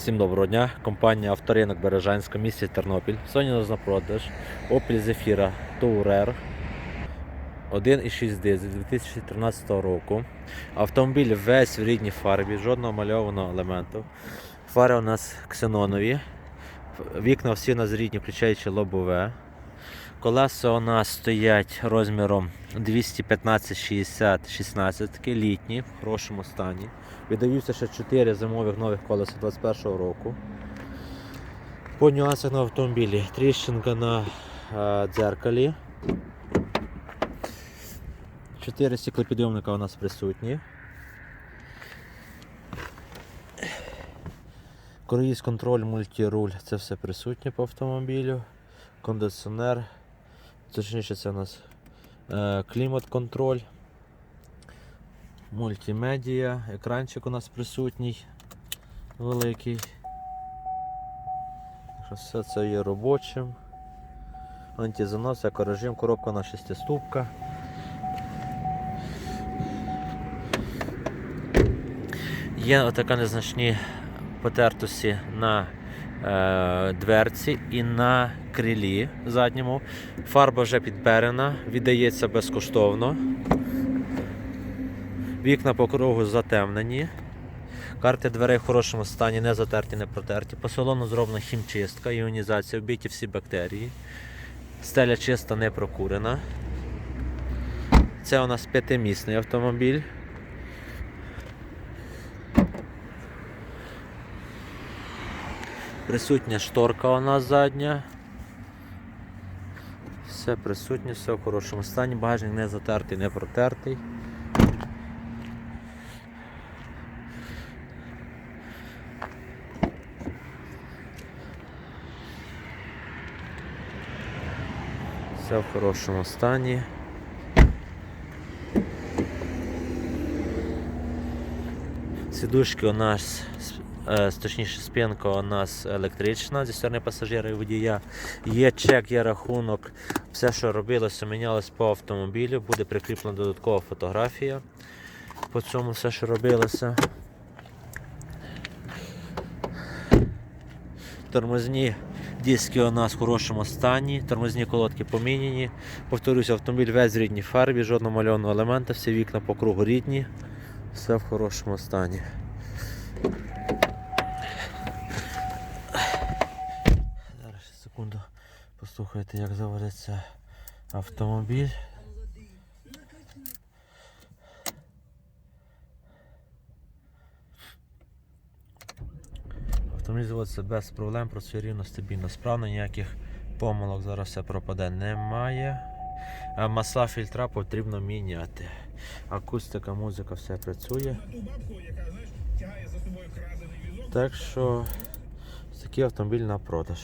Всім доброго дня. Компанія Авторинок Бережанська, місті Тернопіль. Сьогодні нас на продаж Opel Zafira Tourer 1,6 дизель 2013 року. Автомобіль весь в рідній фарбі, жодного мальованого елементу. Фари у нас ксенонові. Вікна всі у нас рідні, включаючи лобове. Колеса у нас стоять розміром 215 60 16 такі літні, в хорошому стані. Віддаються ще 4 зимових нових колеса 21 року. По нюансах на автомобілі. Тріщинка на е, дзеркалі. 4 стеклопідйомника у нас присутні. Круїз контроль, мультируль, це все присутнє по автомобілю. Кондиціонер. Точніше, це у нас е, клімат-контроль. Мультимедіа, екранчик у нас присутній великий. Все це є робочим. Антизанос, екорежим, коробка на шестиступка. Є отака незначні потертості на дверці і на крилі задньому. Фарба вже підберена, віддається безкоштовно. Вікна по кругу затемнені. Карти дверей в хорошому стані, не затерті, не протерті. По салону зроблена хімчистка, іонізація, вбиті всі бактерії. Стеля чиста, не прокурена. Це у нас п'ятимісний автомобіль. Присутня шторка у нас задня. Все присутнє, все в хорошому стані, багажник не затертий, не протертий. Все в хорошому стані. Сідушки у нас, точніше, спинка у нас електрична зі сторони пасажира і водія. Є чек, є рахунок. Все, що робилося, мінялось по автомобілю. Буде прикріплена додаткова фотографія. По цьому все, що робилося. Тормозні диски у нас в хорошому стані, тормозні колодки поміняні. Повторюся, автомобіль весь в рідній фарбі, жодного мальованого елемента, всі вікна по кругу рідні, все в хорошому стані. Зараз ще секунду послухайте, як заводиться автомобіль. Автомобіль заводиться без проблем, працює рівно, стабільно, справно, ніяких помилок зараз все пропаде немає. А масла фільтра потрібно міняти. Акустика, музика, все працює. Так що такий автомобіль на продаж.